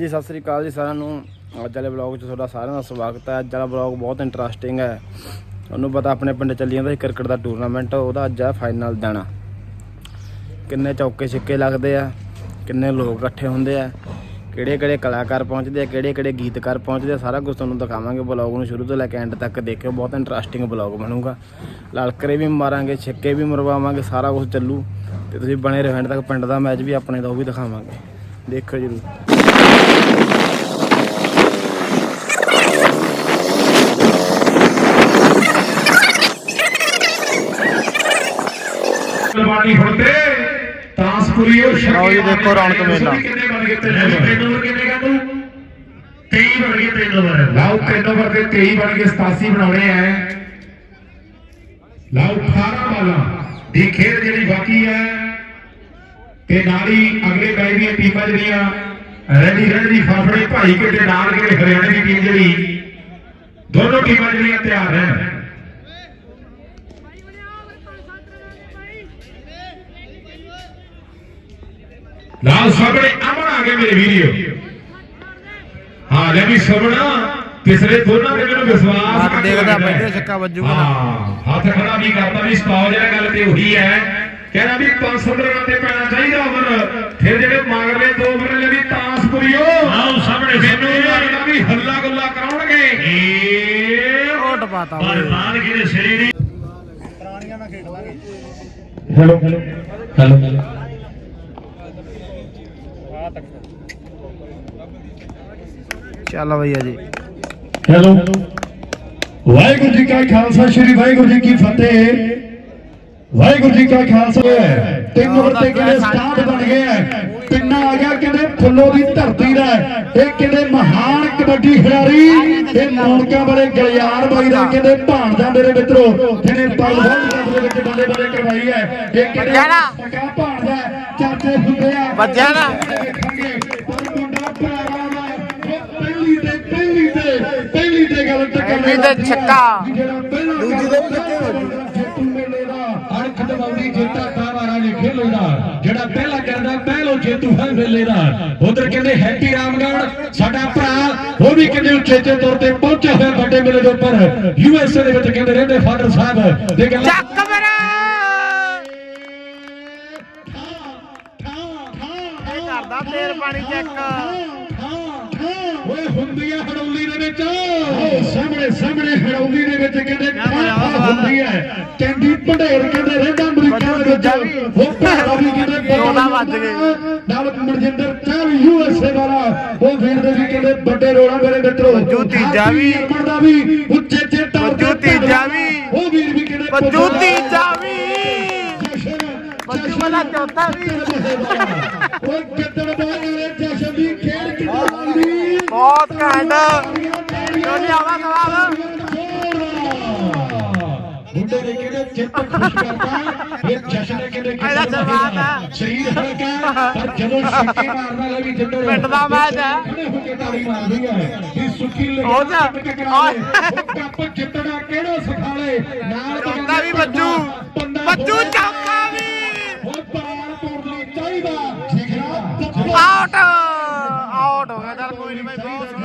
ਹਾਂਜੀ ਸਤਿ ਸ੍ਰੀ ਅਕਾਲ ਜੀ ਸਾਰਿਆਂ ਨੂੰ। ਅੱਜ ਵਾਲੇ ਵਲੌਗ 'ਚ ਤੁਹਾਡਾ ਸਾਰਿਆਂ ਦਾ ਸਵਾਗਤ ਹੈ। ਅੱਜ ਵਾਲਾ ਵਲੌਗ ਬਹੁਤ ਇੰਟਰਸਟਿੰਗ ਹੈ। ਤੁਹਾਨੂੰ ਪਤਾ ਆਪਣੇ ਪਿੰਡ ਚੱਲੀ ਜਾਂਦਾ ਸੀ ਕ੍ਰਿਕਟ ਦਾ ਟੂਰਨਾਮੈਂਟ ਉਹਦਾ ਅੱਜ ਹੈ ਫਾਈਨਲ ਦਿਨ। ਕਿੰਨੇ ਚੌਕੇ ਛਿੱਕੇ ਲੱਗਦੇ ਆ, ਕਿੰਨੇ ਲੋਕ ਇਕੱਠੇ ਹੁੰਦੇ ਆ ਕਿਹੜੇ ਕਿਹੜੇ ਕਲਾਕਾਰ ਪਹੁੰਚਦੇ ਆ ਕਿਹੜੇ ਕਿਹੜੇ ਗੀਤਕਾਰ ਪਹੁੰਚਦੇ ਆ, ਸਾਰਾ ਕੁਝ ਤੁਹਾਨੂੰ ਦਿਖਾਵਾਂਗੇ ਵਲੌਗ ਨੂੰ ਸ਼ੁਰੂ ਤੋਂ ਲੈ ਕੇ ਐਂਡ ਤੱਕ। ਦੇਖਿਓ, ਬਹੁਤ ਇੰਟਰਸਟਿੰਗ ਵਲੌਗ ਬਣੂਗਾ। ਲਲਕਰੇ ਵੀ ਮਾਰਾਂਗੇ, ਛਿੱਕੇ ਵੀ ਮਰਵਾਵਾਂਗੇ, ਸਾਰਾ ਕੁਝ ਚੱਲੂ। ਤੇ ਤੁਸੀਂ ਬਣੇ ਰਹੋ ਐਂਡ ਤੱਕ ਪਿੰਡ ਦਾ ਮੈਚ ਵੀ ਆਪਣੇ ਦਾ, ਉਹ ਵੀ ਦਿਖਾਵਾਂਗੇ। ਦੇਖੋ ਜਰੂਰ। ਜੀ, ਦੇਖੋ ਰੌਣਕ ਮੇਲਾ। ਕਿੰਨੇ ਬਣ ਗਏ? ਕਿੰਨੇ ਕਾ ਤੂੰ? 23 ਬਣ ਗਏ ਨੰਬਰ ਲਾਓ ਤਿੰਨ ਨੰਬਰ ਤੇ 23 ਬਣ ਗਏ 87 ਬਣਾਉਣੇ ਆ ਲਾਓ 18 ਬਾਲਾਂ ਦੀ ਖੇਡ ਜਿਹੜੀ ਬਾਕੀ ਹੈ ਤੇ ਨਾਲ ਹੀ ਅਗਲੇ ਮੈਚ ਦੀਆਂ ਟੀਮਾਂ ਜਿਹੜੀਆਂ ਰੈਡੀ ਰੈਡੀ ਫਾਫੜੇ ਭਾਈ ਕਿਤੇ ਨਾਲ ਕਿਤੇ ਹਰਿਆਣੇ ਦੀ ਟੀਮ ਜਿਹੜੀ ਦੋਨੋਂ ਟੀਮਾਂ ਜਿਹੜੀਆਂ ਤਿਆਰ ਰਹਿਣ ਲਾਲ ਸਾਹਮਣੇ ਅਮਨ ਆ ਗਏ ਮੇਰੇ ਵੀਡੀਓ ਹਾਂ ਲੈ ਵੀ ਸਭਣਾ ਪਿਛਲੇ ਦੋਨਾਂ ਤੇ ਮੈਨੂੰ ਵਿਸ਼ਵਾਸ ਹੱਥ ਦੇਖਦਾ। ਪਹਿਲੇ ਛੱਕਾ ਵੱਜੂਗਾ। ਹਾਂ ਹੱਥ ਖੜਾ ਵੀ ਕਰਦਾ ਵੀ ਸਟਾਪ ਜਿਹੜਾ ਗੱਲ ਤੇ ਉਹੀ ਹੈ ਕਹਿੰਦਾ ਵੀ 500 ਰਨ ਤੇ ਪੈਣਾ ਚਾਹੀਦਾ ਓਵਰ ਫਿਰ ਜਿਹੜੇ ਮਗਰਲੇ ਦੋ ਓਵਰ ਲੈ ਵੀ ਤਾਸਪੁਰੀਓ ਆਓ ਸਾਹਮਣੇ ਮੈਨੂੰ ਲੱਗਦਾ ਵੀ ਹੱਲਾ ਗੁੱਲਾ ਓਟ ਪਾਤਾ ਪਰ ਬਾਦ ਕਿਹਦੇ ਸਿਰੇ ਨਹੀਂ। ਹੈਲੋ ਹੈਲੋ ਚੱਲ ਭਈਆ ਜੀ ਹੈਲੋ ਵਾਹਿਗੁਰੂ ਜੀ ਕਾ ਖਾਲਸਾ ਸ੍ਰੀ ਵਾਹਿਗੁਰੂ ਜੀ ਕੀ ਫਤਿਹ। ਵਾਹਿਗੁਰੂ ਜੀ ਕਾ ਖਾਲਸਾ। ਤਿੰਨ ਨੰਬਰ ਤੇ ਕਿਹੜੇ ਸਟਾਰ ਬਣ ਗਏ ਪਿੰਨਾ ਆ ਗਿਆ ਕਿਹੜੇ ਫੁੱਲੋ ਦੀ ਧਰਤੀ ਦਾ ਇਹ ਕਿਹੜੇ ਮਹਾਨ ਕਬੱਡੀ ਖਿਡਾਰੀ। ਇਹ ਮੌਨਕਾਂ ਵਾਲੇ ਗਲਿਆਰ ਬਾਈ ਦਾ ਕਿਹੜੇ ਭਾਣਜਾ ਮੇਰੇ ਮਿੱਤਰੋ। ਜਿਹਨੇ ਪਲਵਲ ਦੇ ਵਿੱਚ ਬੱਲੇ ਬੱਲੇ ਕਰਵਾਈ ਹੈ। ਇਹ ਨਾ? ਸਕਾ ਭਾਣਜਾ ਚਾਚੇ ਹੁੰਦੇ ਆ। ਵੱਜਿਆ ਨਾ? ਪਹਿਲੀ ਤੇ ਪਹਿਲੀ ਤੇ ਪਹਿਲੀ ਤੇ ਗੱਲ ਟੱਕਰ ਪਹਿਲੀ ਤੇ ਛੱਕਾ। ਦੂਜੀ ਦੇ ਕਿੱਥੇ ਹੋ ਜੇਤੂ ਮੇਲੇ ਦਾ ਅਣਖ ਦਵਾਉਂਦੀ ਜੇਤਾ ਕਾਵਾਰਾ ਨੇ ਖੇਲੇ ਦਾ। ਜਿਹੜਾ ਪਹਿਲਾ ਕਰਦਾ ਪਹਿਲੋ ਜੇਤੂ ਹੈ ਮੇਲੇ ਦਾ ਉਧਰ ਕਹਿੰਦੇ ਹੈਪੀ ਰਾਮਗੜ ਸਾਡਾ ਭਰਾ ਉਹ ਵੀ ਕਹਿੰਦੇ ਉਚੇਚੇ ਤੌਰ ਤੇ ਪਹੁੰਚਿਆ ਹੋਇਆ ਵੱਡੇ ਮੇਲੇ ਦੇ ਉੱਪਰ। ਯੂ ਐਸ ਏ ਦੇ ਵਿੱਚ ਕਹਿੰਦੇ ਰਹਿੰਦੇ ਫਾਦਰ ਸਾਹਿਬ ਦੇ ਗੱਲਾਂ ਚੱਕ ਮੇਰਾ! ਕਰਦਾ ਤੇਲ ਪਾਣੀ ਚੈੱਕ ਓਏ ਹੁੰਦੀ ਹੈ ਹੜੌਲੀ ਦੇ ਵਿੱਚ। ਸਾਹਮਣੇ ਸਾਹਮਣੇ ਹੜੌਲੀ ਦੇ ਵਿੱਚ ਕਹਿੰਦੇ ਹੁੰਦੀ ਹੈ। ਕੈਂਡੀ ਭੰਡੇਰ ਕਹਿੰਦੇ ਰਹਿੰਦਾ ਅਮਰੀਕਾ ਦੇ ਵਿੱਚ। ਉਹ ਭੈੜਾ ਵੀ ਕਹਿੰਦੇ ਚੌਦਾਂ ਵੱਜ ਗਏ। ਨਾਲ ਮਨਜਿੰਦਰ ਚਾਹ ਯੂ ਐਸ ਏ ਵਾਲਾ। ਉਹ ਵੀਰ ਦੇ ਵੀ ਕਹਿੰਦੇ ਵੱਡੇ ਰੋਲਾ ਮੇਰੇ ਮਿੱਤਰੋ। ਵੱਜੂ ਤੀਜਾ ਵੀ। ਦਾ ਵੀ ਉੱਚੇ ਤੌਰ ਤੇ ਵੱਜੂ ਤੀਜਾ ਵੀ। ਉਹ ਵੀਰ ਵੀ ਕਹਿੰਦੇ ਵੱਜੂ ਤੀਜਾ ਵੀ। ਵੱਜੂ ਵਾਲਾ ਚੌਥਾ ਵੀ। ਓਏ ਕਿੱਦਣ ਬਾਹਰ ਜਸ਼ਨ ਦੀ ਖੇਡ ਹੁੰਦੀ ਬਹੁਤ ਘੈਂਟ। ਜੋਨੀ ਆਵਾ ਸਵਾਬ ਨੇ ਕਿਹਦੇ ਚਿੱਤ ਖੁਸ਼ ਕਰਦਾ ਇਹ ਜਸ਼ਨ ਨੇ ਜਵਾਬ ਹੈ। ਸਰੀਰ ਹਲਕਾ ਪਰ ਜਦੋਂ ਛੱਕੇ ਮਾਰਨਾ ਲੈ ਵੀ ਜਿੱਦਣ ਪਿੰਡ ਦਾ ਮੈਚ ਹੈ। ਖੜੇ ਹੋ ਕੇ ਤਾੜੀ ਮਾਰਦੀ ਹੈ। ਵੀ ਸੁੱਕੀ ਹੋ ਜਾ। ਲਗਾ ਕੱਪ ਜਿੱਤਣਾ ਕਿਹੜਾ ਸਿਖਾਲੇ ਨਾਲ ਚੌਥਾ ਵੀ ਵੱਜੂ ਵੱਜੂ ਚੌਕਾ ਵੀ। ਹੁਣ ਪਾਰ ਤੋੜਨੀ ਚਾਹੀਦਾ। ਜਿਗਰਾ ਆਊਟ। ਆਊਟ ਹੋ ਗਿਆ। ਚੱਲ ਕੋਈ ਨਹੀਂ ਭਾਈ ਬਹੁਤ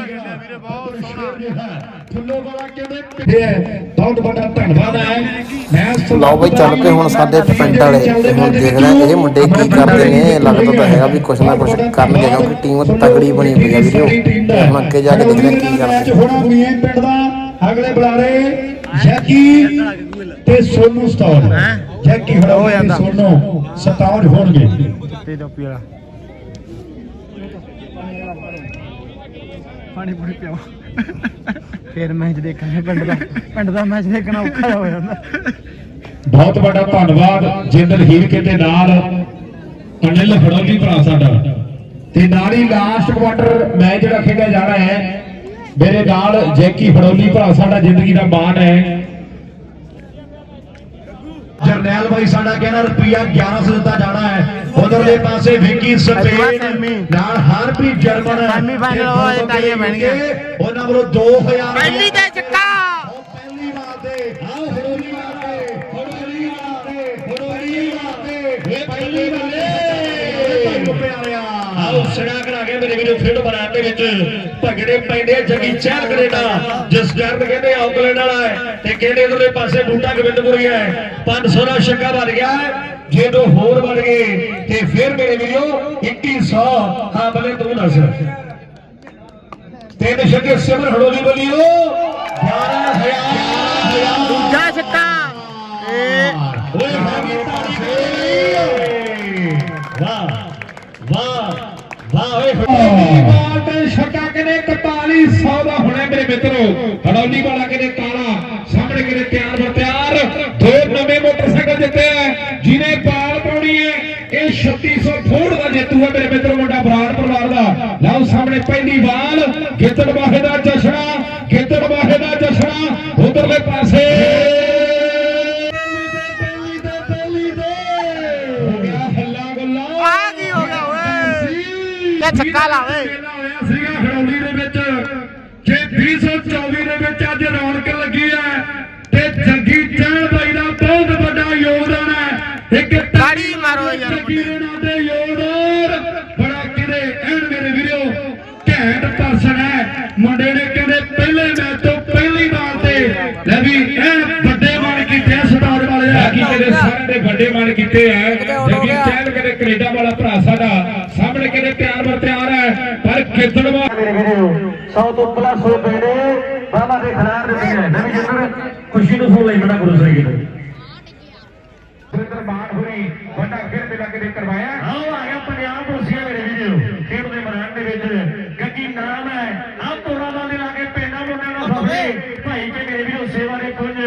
ਲਓ ਬਈ ਚੱਲ ਪਏ ਹੁਣ ਸਾਡੇ ਪਿੰਡ ਵਾਲੇ ਤੇ ਹੁਣ ਦੇਖਦੇ ਹਾਂ ਇਹ ਮੁੰਡੇ ਕੀ ਕਰਦੇ ਨੇ। ਲੱਗਦਾ ਤਾਂ ਹੈਗਾ ਵੀ ਕੁਛ ਨਾ ਕੁਛ ਕਰਨਗੇ ਕਿਉਂਕਿ ਟੀਮ ਤਗੜੀ ਬਣੀ ਪਈ ਆ ਤੇ ਹੁਣ ਅੱਗੇ ਜਾ ਕੇ ਦੇਖਦੇ ਹਾਂ ਕੀ ਕਰਦੇ ਹੋਣਾ ਬੁਣੀਏ ਪਿੰਡ ਦਾ। ਅਗਲੇ ਬੁਲਾਰੇ ਜੈਕੀ ਤੇ ਸੋਨੂ ਸਟਾਰ ਜੈਕੀ ਹੋ ਹੜੋ ਜਾਂਦਾ। ਸੋਨੂ ਸਟਾਰ ਹੋਣਗੇ। ਤੇ ਟੋਪੀ ਵਾਲਾ। ਪਾਣੀ ਪੂਰੀ ਪਿਓ ਫੇਰ ਮੈਚ ਦੇਖਾਂਗੇ ਪਿੰਡ ਦਾ। ਪਿੰਡ ਦਾ ਮੈਚ ਦੇਖਣਾ ਔਖਾ ਹੋ ਜਾਂਦਾ। ਬਹੁਤ ਵੱਡਾ ਧੰਨਵਾਦ ਜਿੰਦਰ ਹੀਰਕੇ ਦੇ ਨਾਲ ਅਨਿਲ ਫੜੋਲੀ ਭਰਾ ਸਾਡਾ। ਤੇ ਨਾਲ ਹੀ ਲਾਸਟ ਕੁਆਟਰ ਮੈਚ ਜਿਹੜਾ ਖੇਡਿਆ ਜਾਣਾ ਹੈ, ਮੇਰੇ ਨਾਲ ਜੈਕੀ ਫੜੋਲੀ ਭਰਾ ਸਾਡਾ ਜ਼ਿੰਦਗੀ ਦਾ ਮਾਣ ਹੈ। ਜਰਨੈਲ ਭਾਈ ਸਾਡਾ ਕਹਿੰਦਾ ਰੁਪਿਆ 1100 ਦਿੱਤਾ ਜਾਣਾ ਹੈ। ਉਧਰਲੇ ਪਾਸੇ ਵਿੱਕੀ ਸਪੇਨ। ਨਾਲ ਹਰਪ੍ਰੀਤ ਜਰਮਨ ਸੈਮੀ ਫਾਈਨਲ ਉਹ ਅਜੇ ਟਾਈਏ ਪੈਣਗੇ। ਉਹਨਾਂ ਵੱਲੋਂ 2000 ਪਹਿਲੀ ਤੇ ਚੱਕਾ ਪਹਿਲੀ ਵਾਰ ਤੇ ਆਓ ਵਾਰ ਤੇ ਹਰੋਲੀ ਵਾਰ ਤੇ ਹਰੋਲੀ ਵਾਰ ਤੇ ਇਹ ਪਹਿਲੀ ਵਾਰ ਪਿਆਰਿਆ। ਆਓ ਸੜਾ ਕਰਾ ਕੇ ਮੇਰੇ ਵੀਰੋ ਖੇਡ ਮੈਦਾਨ ਦੇ ਵਿੱਚ। ਭਗੜੇ ਪੈਂਦੇ ਜੱਗੀ ਚਹਿਲ ਕੈਨੇਡਾ ਜਿਸ ਕਰਨ ਕਹਿੰਦੇ ਆਕਲੈਂਡ ਵਾਲਾ ਹੈ। ਤੇ ਕਹਿੰਦੇ ਇਧਰਲੇ ਪਾਸੇ ਬੂਟਾ ਗੋਬਿੰਦਪੁਰੀ ਹੈ? 500 ਦਾ ਛੱਕਾ ਵੱਜ ਗਿਆ ਹੈ। ਜੇ ਦੋ ਹੋਰ ਬਣ ਗਏ ਤੇ ਫਿਰ ਮੇਰੇ ਵੀਰੋ 2100 ਹਾਂ ਬਲੇ ਤੂੰ ਦੱਸ। ਤਿੰਨ ਛੱਕੇ ਸਿਮਰ ਹੜੋਲੀ ਬੋਲੀਓ 11000 ਦੂਜਾ ਛੱਕਾ। ਓਏ ਤਾੜੀ ਦੇ ਵਾਹ ਵਾਹ ਵਾਹ ਓਏ ਬਾਲ ਤੇ ਛੱਕਾ ਕਿਨੇ 4100 ਦਾ ਹੋਣਾ ਮੇਰੇ ਮਿੱਤਰੋ। ਹੜੌਲੀ ਵਾਲਾ ਕਿਨੇ ਕਾਲਾ ਸਾਹਮਣੇ ਕਿਨੇ ਤਿਆਰ ਬਰ ਤਿਆਰ। ਦੋ ਨਵੇਂ ਮੋਟਰਸਾਈਕਲ ਜੇਤੂ ਹੈ ਮੇਰੇ ਮਿੱਤਰ ਮੁੰਡਾ ਬਰਾੜ ਪਰਿਵਾਰ ਦਾ। ਲਓ ਸਾਹਮਣੇ ਪਹਿਲੀ ਬਾਲ ਗਿੱਤੜ ਬਾਹੇ ਦਾ ਜਸ਼ਨਾ ਗਿੱਤੜ ਬਾਹੇ ਦਾ ਜਸ਼ਨਾ ਉਧਰਲੇ ਪਾਸੇ। ਤੇ ਛੱਕਾ ਲਾ ਓਏ? ਹੋਇਆ ਸੀਗਾ ਖੜੌਲੀ ਦੇ ਵਿੱਚ। ਜੇ 2024 ਦੇ ਵਿੱਚ ਅੱਜ ਰੌਣਕ ਲੱਗੀ ਹੈ ਤੇ ਜੱਗੀ ਚਹਿਲ ਬਾਈ ਦਾ ਬਹੁਤ ਵੱਡਾ ਯੋਗਦਾਨ ਹੈ। ਇੱਕ ਤਾੜੀ ਮਾਰੋ ਯਾਰ ਜੱਗੀ ਦੇ ਨਾਂ ਤੇ ਯੋਗਦਾਨ ਬੜਾ ਕਿਤੇ ਐਨ ਮੇਰੇ ਵੀਰੋ ਪਰਸਨ ਹੈ। ਮੁੰਡੇ ਨੇ ਕਹਿੰਦੇ ਪਹਿਲੇ ਮੈਚ ਤੋਂ ਪਹਿਲੀ ਬਾਲ ਤੇ ਲੈ ਵੀ ਐਨ ਵੱਡੇ ਮਾਨ ਕੀਤੇ ਸਟਾਰ ਵਾਲੇ ਆ ਕੀ ਕਹਿੰਦੇ ਸਾਰਿਆਂ ਦੇ ਵੱਡੇ ਮਾਨ ਕੀਤੇ ਆ। ਜੱਗੀ ਚਹਿਲ ਕਹਿੰਦੇ ਕੈਨੇਡਾ ਵਾਲਾ ਭਰਾ ਸਾਡਾ ਸਾਹਮਣੇ ਕਹਿੰਦੇ ਪਿਆਰ ਵਰ ਤਿਆਰ ਹੈ ਪਰ ਖੇਤੜਵਾ ਮੇਰੇ ਵੀਰੋ 100 ਤੋਂ ਪਲੱਸ ਹੋ ਪਏ ਨੇ। ਬਾਬਾ ਦੇ ਖਿਲਾਫ ਦੇ ਵਿੱਚ ਨਵੀਂ ਜਿੰਦਰ ਖੁਸ਼ੀ ਨੂੰ ਸੁਣ ਲਈ ਬਣਾ ਗੁਰੂ ਸਾਹਿਬ ਜੀ ਸੁਰਿੰਦਰ ਬਾਣ ਹੋਰੀ ਵੱਡਾ ਖੇਡ ਮੇਲਾ ਕਿਤੇ ਕਰਵਾਇਆ। ਆਓ ਆ ਗਿਆ ਪੰਜਾਬ ਰੁਸੀਆ ਮੇਰੇ ਵੀਰੋ ਖੇਡ ਦੇ ਮੈਦਾਨ ਦੇ ਵਿੱਚ ਗੱਗੀ ਨਾਮ ਹੈ ਆ ਤੋੜਾ ਦਾ ਦੇ ਲਾਗੇ ਪਿੰਡਾਂ ਮੁੰਡਿਆਂ ਦਾ ਫਸੇ ਭਾਈ ਕੇ ਮੇਰੇ ਵੀਰੋ ਸੇਵਾ ਦੇ ਪੁੰਜ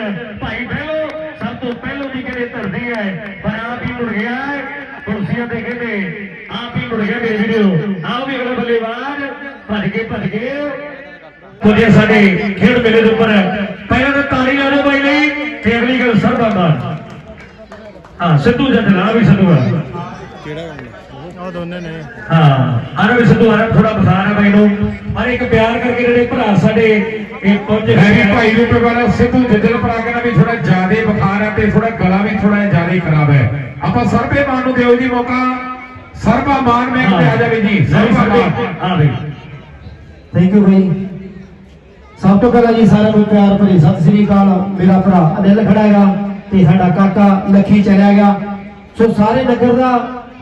ਭਾਈ ਪਹਿਲੋ ਸਭ ਤੋਂ ਪਹਿਲੋ ਦੀ ਕਿਤੇ ਧਰਦੀ ਹੈ? ਪਰ ਆਪ ਹੀ ਮੁੜ ਗਿਆ ਕੁਰਸੀਆਂ ਤੇ ਕਹਿੰਦੇ, ਆਪ ਹੀ ਮੁੜ ਗਿਆ ਮੇਰੇ ਵੀਰੋ। ਆਓ ਵੀ ਅਗਲੇ ਬੱਲੇਬਾਜ਼ ਭੱਜ ਕੇ ਭੱਜ ਕੇ। ਕੁਝ ਸਾਡੇ ਖੇਡ ਮੇਲੇ ਦੇ ਉੱਪਰ। ਪਹਿਲਾਂ ਤਾਂ ਤਾੜੀ ਲਾ ਲਓ ਬਾਈ ਲਈ, ਤੇ ਅਗਲੀ ਗੱਲ ਸਰਦਾ ਹਾਂ, ਸਿੱਧੂ ਜੱਟਲਾ ਵੀ ਸਿੱਧੂ ਆ। ਉਹ ਦੋਨੇ ਨੇ। ਹਾਂ ਆਰਾ ਵੀ ਸਿੱਧੂ ਆਰਾ ਥੋੜਾ ਬਸਾਰ ਹੈ ਬਾਈ ਨੂੰ ਪਰ ਇੱਕ ਪਿਆਰ ਕਰਕੇ ਜਿਹੜੇ ਭਰਾ ਸਾਡੇ ਇਹ ਪਹੁੰਚੇ ਮੈਂ ਵੀ ਭਾਈ ਨੂੰ ਪਵਾਲਾ ਸਿੱਧੂ ਜੱਜਲ ਪਰਾਗੇ ਦਾ ਵੀ ਥੋੜਾ ਜ਼ਿਆਦੇ ਬੁਖਾਰ ਹੈ ਤੇ ਥੋੜਾ ਗਲਾ ਵੀ ਥੋੜਾ ਜ਼ਿਆਦਾ ਹੀ ਖਰਾਬ ਹੈ। ਆਪਾਂ ਸਰਬੇ ਮਾਨ ਨੂੰ ਦਿਓ ਜੀ ਮੌਕਾ। ਸਰਬਾ ਮਾਨ ਮੈਂ ਕਿਹਾ ਜਾਵੇ ਜੀ ਸਰਬਾ ਮਾਨ। ਹਾਂ ਬਈ। ਥੈਂਕ ਯੂ ਬਈ। ਸਭ ਤੋਂ ਪਹਿਲਾਂ ਜੀ ਸਾਰਿਆਂ ਨੂੰ ਪਿਆਰ ਭਰੀ ਸਤਿ ਸ੍ਰੀ ਅਕਾਲ ਮੇਰਾ ਭਰਾ ਅਨਿਲ ਖੜਾ ਹੈਗਾ ਤੇ ਸਾਡਾ ਕਾਕਾ ਲੱਖੀ ਚਲਿਆ ਗਿਆ। ਸੋ ਸਾਰੇ ਨਗਰ ਦਾ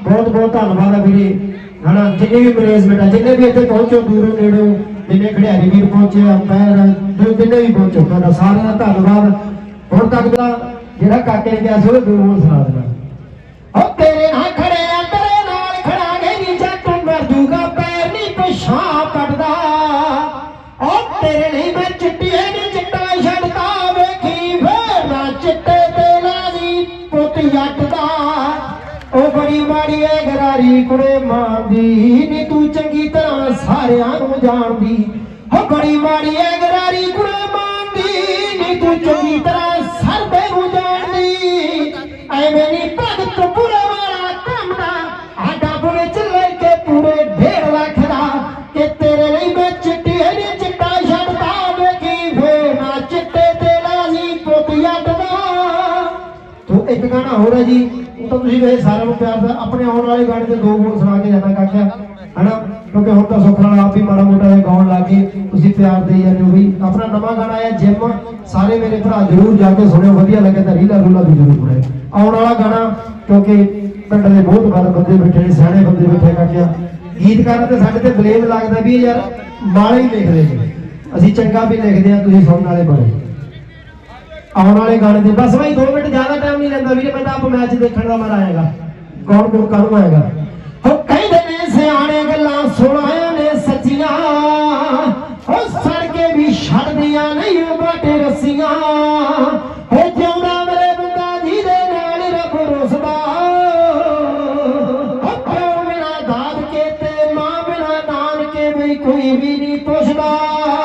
ਬਹੁਤ ਬਹੁਤ ਧੰਨਵਾਦ ਹੈ ਵੀਰੇ। ਹਨਾ, ਜਿੰਨੇ ਵੀ ਮੈਨੇਜਮੈਂਟ ਆ, ਜਿੰਨੇ ਵੀ ਇੱਥੇ ਪਹੁੰਚੋ, ਦੂਰੋਂ ਨੇੜੋਂ, ਜਿੰਨੇ ਖਿਡਾਰੀ ਵੀਰ ਪਹੁੰਚੇ ਅੰਪਾਇਰ ਜਿੰਨੇ ਵੀ ਪਹੁੰਚੋ, ਤੁਹਾਡਾ ਸਾਰਿਆਂ ਦਾ ਧੰਨਵਾਦ। ਹੁਣ ਤੱਕ ਦਾ ਜਿਹੜਾ ਕਾਕੇ ਨੇ ਕਿਹਾ ਸੀ, ਉਹ ਦੂਰੋਂ ਸੁਣਾ ਦੇਣਾ। ਓ ਤੇਰੇ ਨਾਲ ਖੜਿਆ, ਤੇਰੇ ਨਾਲ ਖੜਾਂਗੇ, ਨੀ ਜੱਟ ਮਰ ਜੂਗਾ ਪੈਰ ਨਹੀਂ ਪਿਛਾਂ ਪੜਦਾ ਕੁੜੇ ਮਾਰਦੀ ਨੀ ਤੂੰ ਚੰਗੀ ਤਰ੍ਹਾਂ ਸਾਰਿਆਂ ਨੂੰ ਜਾਣਦੀ। ਓ ਬੜੀ ਮਾੜੀ ਏ ਗਰਾਰੀ ਕੁੜੇ ਮਾਰਦੀ ਨੀ ਤੂੰ ਚੰਗੀ ਤਰ੍ਹਾਂ ਗਾਣਾ ਹੋਰ ਹੈ ਜੀ, ਉਹ ਤਾਂ ਤੁਸੀਂ ਵੇ ਸਾਰਿਆਂ ਨੂੰ ਪਿਆਰ ਦਾ, ਆਪਣੇ ਆਉਣ ਵਾਲੇ ਗਾਣੇ ਦੇ ਦੋ ਬੋਲ ਸੁਣਾ ਕੇ ਜਾਣਾ ਕਾਕਾ ਹਨਾ? ਕਿਉਂਕਿ ਹੁਣ ਤਾਂ ਸੁੱਖ ਆਪ ਹੀ ਮਾੜਾ ਮੋਟਾ ਜਿਹਾ ਗਾਉਣ ਲੱਗ ਗਏ, ਤੁਸੀਂ ਪਿਆਰ ਦੇਈ ਜਾਂਦੇ ਹੋ ਵੀ। ਆਪਣਾ ਨਵਾਂ ਗਾਣਾ ਆਇਆ ਜਿਮ, ਸਾਰੇ ਮੇਰੇ ਭਰਾ ਜਰੂਰ ਜਾ ਕੇ ਸੁਣਿਓ, ਵਧੀਆ ਲੱਗੇ ਤਾਂ ਰੀਲਾ ਰੂਲਾ ਵੀ ਜਰੂਰ ਬਣਾਏ ਆਉਣ ਵਾਲਾ ਗਾਣਾ, ਕਿਉਂਕਿ ਪਿੰਡ ਦੇ ਬਹੁਤ ਬਾਰ ਬੰਦੇ ਬੈਠੇ ਨੇ, ਸਿਆਣੇ ਬੰਦੇ ਬੈਠੇ ਕਾਕਿਆ ਗੀਤਕਾਰ ਤੇ ਸਾਡੇ ਤੇ ਬਲੇਮ ਲੱਗਦਾ ਵੀ ਯਾਰ, ਮਾੜੇ ਹੀ ਲਿਖਦੇ ਨੇ। ਅਸੀਂ ਚੰਗਾ ਵੀ ਲਿਖਦੇ ਆ ਤੁਸੀਂ ਸੁਣਨ ਵਾਲੇ ਬਣੇ ਆਉਣ ਵਾਲੇ ਗਾਣੇ ਦੇ। ਬਸ ਭਾਈ 2 ਮਿੰਟ ਜ਼ਿਆਦਾ ਟਾਈਮ ਨਹੀਂ ਲੈਂਦਾ ਵੀਰੇ, ਮੈਂ ਤਾਂ ਆਪ ਮੈਚ ਦੇਖਣ ਦਾ ਮਰ ਆਏਗਾ ਕੌਣ ਕੌਣ ਕਰੂ ਆਏਗਾ ਹੋ ਕਹਿੰਦੇ ਨੇ ਸਿਆਣੇ ਗੱਲਾਂ ਸੁਣਾਏ